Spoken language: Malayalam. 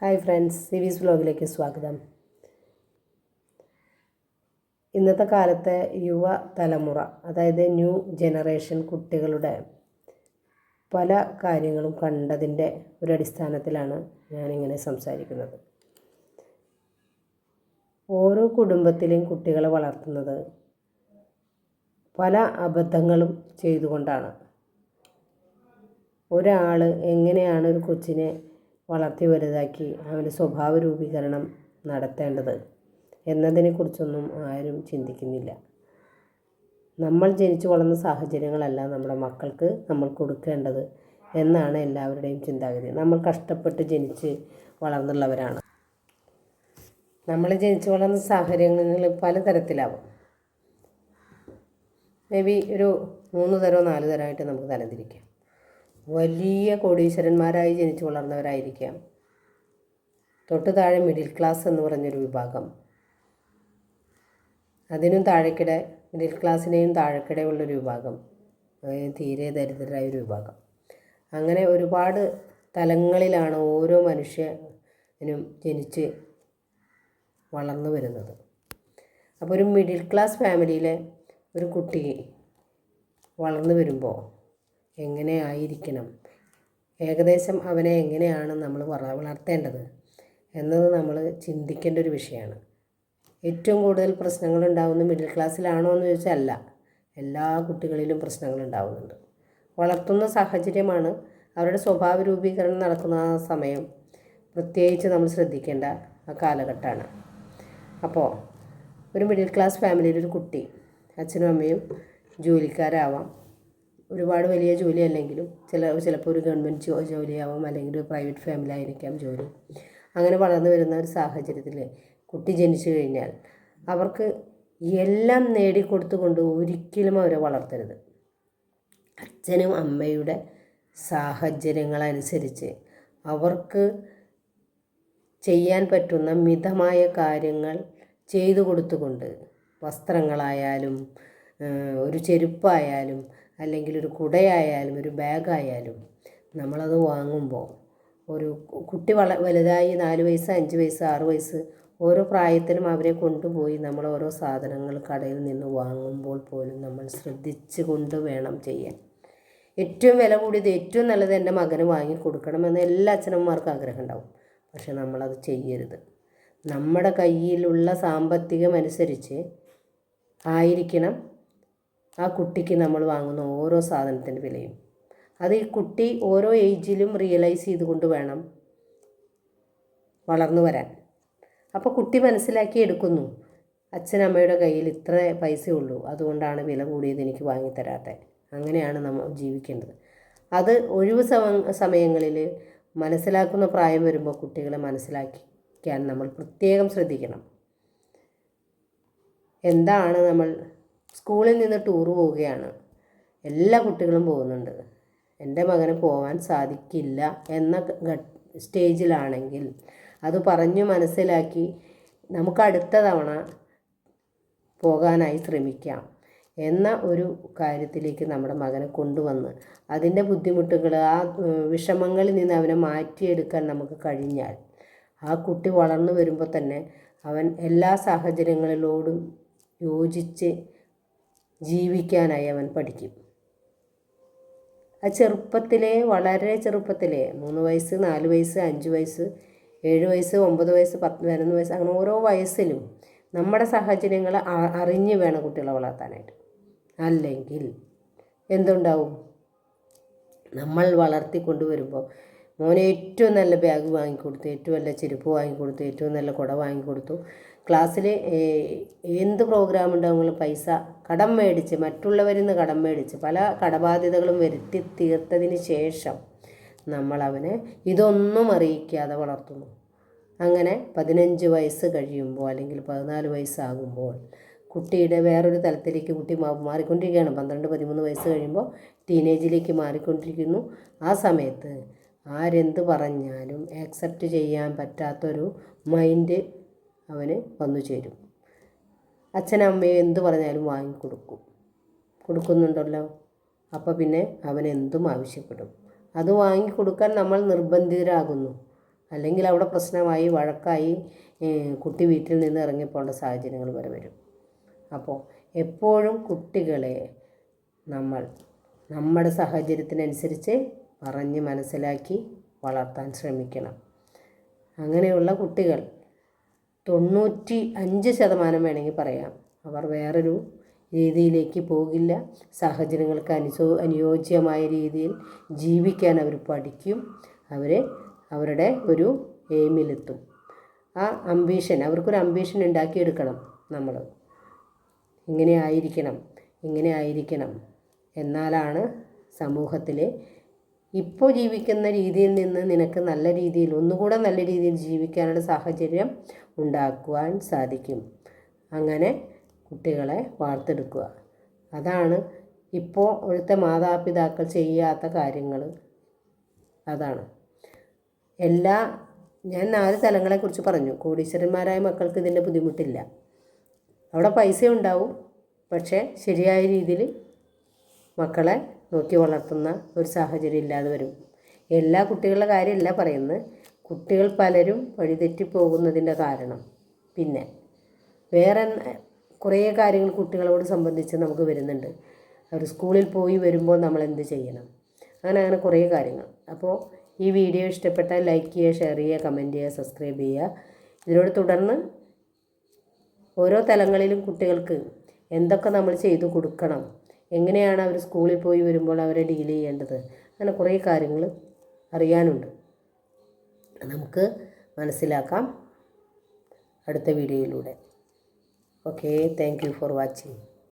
ഹായ് ഫ്രണ്ട്സ് സിവീസ് വ്ലോഗിലേക്ക് സ്വാഗതം. ഇന്നത്തെ കാലത്തെ യുവ തലമുറ അതായത് ന്യൂ ജനറേഷൻ കുട്ടികളുടെ പല കാര്യങ്ങളും കണ്ടതിന്റെ ഒരു അടിസ്ഥാനത്തിലാണ് ഞാനിങ്ങനെ സംസാരിക്കുന്നത്. ഓരോ കുടുംബത്തിലെയും കുട്ടികളെ വളർത്തുന്നത് പല അബദ്ധങ്ങളും ചെയ്തുകൊണ്ടാണ്. ഒരാൾ എങ്ങനെയാണ് ഒരു കൊച്ചിനെ വളർത്തി വലുതാക്കി അവന്റെ സ്വഭാവ രൂപീകരണം നടത്തേണ്ടത് എന്നതിനെക്കുറിച്ചൊന്നും ആരും ചിന്തിക്കുന്നില്ല. നമ്മൾ ജനിച്ചു വളർന്ന സാഹചര്യങ്ങളല്ല നമ്മുടെ മക്കൾക്ക് നമ്മൾ കൊടുക്കേണ്ടത് എന്നാണ് എല്ലാവരുടെയും ചിന്താഗതി. നമ്മൾ കഷ്ടപ്പെട്ട് ജനിച്ച് വളർന്നുള്ളവരാണ്. നമ്മൾ ജനിച്ചു വളർന്ന സാഹചര്യങ്ങൾ പലതരത്തിലാവും. മേ ബി ഒരു മൂന്ന് തരമോ നാല് തരമായിട്ട് നമുക്ക് തരംതിരിക്കാം വലിയ കോടീശ്വരന്മാരായി ജനിച്ചു വളർന്നവരായിരിക്കാം. തൊട്ട് താഴെ മിഡിൽ ക്ലാസ് എന്ന് പറഞ്ഞൊരു വിഭാഗം. അതിനും താഴെക്കിടെ മിഡിൽ ക്ലാസ്സിനെയും താഴെക്കിടെ ഉള്ളൊരു വിഭാഗം. തീരെ ദരിദ്രരായ ഒരു വിഭാഗം. അങ്ങനെ ഒരുപാട് തലങ്ങളിലാണ് ഓരോ മനുഷ്യനും ജനിച്ച് വളർന്നു വരുന്നത്. അപ്പോൾ ഒരു മിഡിൽ ക്ലാസ് ഫാമിലിയിലെ ഒരു കുട്ടി വളർന്നു വരുമ്പോൾ എങ്ങനെ ആയിരിക്കണം ഏകദേശം അവനെ എങ്ങനെയാണ് നമ്മൾ വള വളർത്തേണ്ടത് എന്നത് നമ്മൾ ചിന്തിക്കേണ്ട ഒരു വിഷയമാണ്. ഏറ്റവും കൂടുതൽ പ്രശ്നങ്ങൾ ഉണ്ടാകുന്നത് മിഡിൽ ക്ലാസ്സിലാണോ എന്ന് ചോദിച്ചാൽ അല്ല. എല്ലാ കുട്ടികളിലും പ്രശ്നങ്ങൾ ഉണ്ടാകുന്നുണ്ട് വളർത്തുന്ന സാഹചര്യമാണ് അവരുടെ സ്വഭാവ രൂപീകരണം നടക്കുന്ന ആ സമയം പ്രത്യേകിച്ച് നമ്മൾ ശ്രദ്ധിക്കേണ്ട ആ കാലഘട്ടമാണ്. അപ്പോൾ ഒരു മിഡിൽ ക്ലാസ് ഫാമിലിയിലൊരു കുട്ടി അച്ഛനും അമ്മയും ജോലിക്കാരാവാം. ഒരുപാട് വലിയ ജോലി അല്ലെങ്കിലും ചില ചിലപ്പോൾ ഒരു ഗവൺമെന്റ് ജോ ജോലിയാവാം അല്ലെങ്കിൽ ഒരു പ്രൈവറ്റ് ഫാമിലി ആയിരിക്കാം ജോലി. അങ്ങനെ വളർന്നു വരുന്ന ഒരു സാഹചര്യത്തിൽ കുട്ടി ജനിച്ചു കഴിഞ്ഞാൽ അവർക്ക് എല്ലാം നേടിക്കൊടുത്തുകൊണ്ട് ഒരിക്കലും അവരെ വളർത്തരുത്. അച്ഛനും അമ്മയുടെ സാഹചര്യങ്ങളനുസരിച്ച് അവർക്ക് ചെയ്യാൻ പറ്റുന്ന മിതമായ കാര്യങ്ങൾ ചെയ്തു കൊടുത്തുകൊണ്ട് വസ്ത്രങ്ങളായാലും ഒരു ചെരുപ്പായാലും അല്ലെങ്കിൽ ഒരു കുടയായാലും ഒരു ബാഗായാലും നമ്മളത് വാങ്ങുമ്പോൾ ഒരു കുട്ടി വള വലുതായി നാല് വയസ്സ് അഞ്ച് വയസ്സ് ആറ് വയസ്സ് ഓരോ പ്രായത്തിലും അവരെ കൊണ്ടുപോയി നമ്മൾ ഓരോ സാധനങ്ങൾ കടയിൽ നിന്ന് വാങ്ങുമ്പോൾ പോലും നമ്മൾ ശ്രദ്ധിച്ചു കൊണ്ട് വേണം ചെയ്യാൻ. ഏറ്റവും വില കൂടിയത് ഏറ്റവും നല്ലത് എന്റെ മകന് വാങ്ങി കൊടുക്കണമെന്ന് എല്ലാ അച്ഛനമ്മമാർക്കും ആഗ്രഹം ഉണ്ടാവും. പക്ഷെ നമ്മളത് ചെയ്യരുത്. നമ്മുടെ കയ്യിലുള്ള സാമ്പത്തികം അനുസരിച്ച് ആയിരിക്കണം ആ കുട്ടിക്ക് നമ്മൾ വാങ്ങുന്ന ഓരോ സാധനത്തിന്റെ വിലയും. അത് ഈ കുട്ടി ഓരോ ഏജിലും റിയലൈസ് ചെയ്തുകൊണ്ട് വേണം വളർന്നു വരാൻ. അപ്പോൾ കുട്ടി മനസ്സിലാക്കി എടുക്കുന്നു അച്ഛനമ്മയുടെ കയ്യിൽ ഇത്ര പൈസ ഉള്ളൂ അതുകൊണ്ടാണ് വില കൂടിയത് എനിക്ക് വാങ്ങിത്തരാത്തത് അങ്ങനെയാണ് നമ്മൾ ജീവിക്കേണ്ടത്. അത് ഒഴിവ് സമയങ്ങളിൽ മനസ്സിലാക്കുന്ന പ്രായം വരുമ്പോൾ കുട്ടികളെ മനസ്സിലാക്കിക്കാൻ നമ്മൾ പ്രത്യേകം ശ്രദ്ധിക്കണം. എന്താണ് നമ്മൾ സ്കൂളിൽ നിന്ന് ടൂർ പോവുകയാണ്. എല്ലാ കുട്ടികളും പോകുന്നുണ്ട്. എന്റെ മകന് പോകാൻ സാധിക്കില്ല എന്ന സ്റ്റേജിലാണെങ്കിൽ അത് പറഞ്ഞു മനസ്സിലാക്കി നമുക്ക് അടുത്ത തവണ പോകാനായി ശ്രമിക്കാം എന്ന ഒരു കാര്യത്തിലേക്ക് നമ്മുടെ മകനെ കൊണ്ടുവന്ന് അതിന്റെ ബുദ്ധിമുട്ടുകൾ ആ വിഷമങ്ങളിൽ നിന്ന് അവനെ മാറ്റിയെടുക്കാൻ നമുക്ക് കഴിഞ്ഞാൽ ആ കുട്ടി വളർന്നു വരുമ്പോൾ തന്നെ അവൻ എല്ലാ സാഹചര്യങ്ങളിലോടും യോജിച്ച് ജീവിക്കാനായി അവൻ പഠിക്കും. ആ ചെറുപ്പത്തിലെ വളരെ ചെറുപ്പത്തിലെ മൂന്ന് വയസ്സ് നാല് വയസ്സ് അഞ്ച് വയസ്സ് ഏഴ് വയസ്സ് ഒമ്പത് വയസ്സ് പത്ത് പതിനൊന്ന് വയസ്സ് അങ്ങനെ ഓരോ വയസ്സിലും നമ്മുടെ സാഹചര്യങ്ങൾ അറിഞ്ഞ് വേണം കുട്ടികളെ വളർത്താനായിട്ട്. അല്ലെങ്കിൽ എന്തുണ്ടാവും? നമ്മൾ വളർത്തിക്കൊണ്ടുവരുമ്പോൾ മോനെ ഏറ്റവും നല്ല ബാഗ് വാങ്ങിക്കൊടുത്തു ഏറ്റവും നല്ല ചെരുപ്പ് വാങ്ങിക്കൊടുത്തു ഏറ്റവും നല്ല കുട വാങ്ങിക്കൊടുത്തു. ക്ലാസ്സിൽ എന്ത് പ്രോഗ്രാം ഉണ്ടാകുമ്പോഴും പൈസ കടം മേടിച്ച് മറ്റുള്ളവരിൽ നിന്ന് കടം മേടിച്ച് പല കടബാധ്യതകളും വരുത്തി തീർത്തതിന് ശേഷം നമ്മൾ അവനെ ഇതൊന്നും അറിയിക്കാതെ വളർത്തുന്നു. അങ്ങനെ പതിനഞ്ച് വയസ്സ് കഴിയുമ്പോൾ അല്ലെങ്കിൽ പതിനാല് വയസ്സാകുമ്പോൾ കുട്ടിയുടെ വേറൊരു തലത്തിലേക്ക് കുട്ടി മാറിക്കൊണ്ടിരിക്കുകയാണ്. പന്ത്രണ്ട് പതിമൂന്ന് വയസ്സ് കഴിയുമ്പോൾ ടീനേജിലേക്ക് മാറിക്കൊണ്ടിരിക്കുന്നു. ആ സമയത്ത് ആരെന്ത് പറഞ്ഞാലും ആക്സെപ്റ്റ് ചെയ്യാൻ പറ്റാത്തൊരു മൈൻഡ് അവന് വന്നു ചേരും. അച്ഛനമ്മയും എന്ത് പറഞ്ഞാലും വാങ്ങിക്കൊടുക്കും. കൊടുക്കുന്നുണ്ടല്ലോ. അപ്പോൾ പിന്നെ അവൻ എന്തും ആവശ്യപ്പെടും. അത് വാങ്ങിക്കൊടുക്കാൻ നമ്മൾ നിർബന്ധിതരാകുന്നു. അല്ലെങ്കിൽ അവിടെ പ്രശ്നമായി വഴക്കായി കുട്ടി വീട്ടിൽ നിന്ന് ഇറങ്ങിപ്പോകേണ്ട സാഹചര്യങ്ങൾ വരെ വരും. അപ്പോൾ എപ്പോഴും കുട്ടികളെ നമ്മൾ നമ്മുടെ സാഹചര്യത്തിനനുസരിച്ച് പറഞ്ഞ് മനസ്സിലാക്കി വളർത്താൻ ശ്രമിക്കണം. അങ്ങനെയുള്ള കുട്ടികൾ തൊണ്ണൂറ്റി അഞ്ച് ശതമാനം വേണമെങ്കിൽ പറയാം. അവർ വേറൊരു രീതിയിലേക്ക് പോകില്ല. സാഹചര്യങ്ങൾക്ക് അനുസോ അനുയോജ്യമായ രീതിയിൽ ജീവിക്കാൻ അവർ പഠിക്കും. അവർ അവരുടെ ഒരു എയിമിലെത്തും. ആ അംബീഷൻ അവർക്കൊരു അംബീഷൻ ഉണ്ടാക്കിയെടുക്കണം നമ്മൾ. ഇങ്ങനെ ആയിരിക്കണം ഇങ്ങനെ ആയിരിക്കണം എന്നാലാണ് സമൂഹത്തിൽ ഇപ്പോൾ ജീവിക്കുന്ന രീതിയിൽ നിന്ന് നിനക്ക് നല്ല രീതിയിൽ ഒന്നുകൂടെ നല്ല രീതിയിൽ ജീവിക്കാനുള്ള സാഹചര്യം ഉണ്ടാക്കുവാൻ സാധിക്കും. അങ്ങനെ കുട്ടികളെ വാർത്തെടുക്കുക. അതാണ് ഇപ്പോൾ ഇവിടുത്തെ മാതാപിതാക്കൾ ചെയ്യാത്ത കാര്യങ്ങൾ. അതാണ്. എല്ലാ ഞാൻ നാല് സ്ഥലങ്ങളെക്കുറിച്ച് പറഞ്ഞു. കോടീശ്വരന്മാരായ മക്കൾക്ക് ഇതിന്റെ ബുദ്ധിമുട്ടില്ല. അവിടെ പൈസ ഉണ്ടാവും. പക്ഷേ ശരിയായ രീതിയിൽ മക്കളെ നോക്കി വളർത്തുന്ന ഒരു സാഹചര്യം ഇല്ലാതെ വരും. എല്ലാ കുട്ടികളുടെ കാര്യമല്ല പറയുന്നത്. കുട്ടികൾ പലരും വഴിതെറ്റി പോകുന്നതിന്റെ കാരണം. പിന്നെ വേറെ കുറേ കാര്യങ്ങൾ കുട്ടികളോട് സംബന്ധിച്ച് നമുക്ക് വരുന്നുണ്ട്. അവർ സ്കൂളിൽ പോയി വരുമ്പോൾ നമ്മൾ എന്ത് ചെയ്യണം? അങ്ങനെ അങ്ങനെ കുറേ കാര്യങ്ങൾ. അപ്പോൾ ഈ വീഡിയോ ഇഷ്ടപ്പെട്ടാൽ ലൈക്ക് ചെയ്യുക ഷെയർ ചെയ്യുക കമന്റ് ചെയ്യുക സബ്സ്ക്രൈബ് ചെയ്യുക. ഇതിനോട് തുടർന്ന് ഓരോ തലങ്ങളിലും കുട്ടികൾക്ക് എന്തൊക്കെ നമ്മൾ ചെയ്തു കൊടുക്കണം? എങ്ങനെയാണ് അവർ സ്കൂളിൽ പോയി വരുമ്പോൾ അവരെ ഡീൽ ചെയ്യേണ്ടത്? അങ്ങനെ കുറേ കാര്യങ്ങൾ അറിയാനുണ്ട്. നമുക്ക് മനസ്സിലാക്കാം. അടുത്ത വീഡിയോയിലൂടെ okay thank you for watching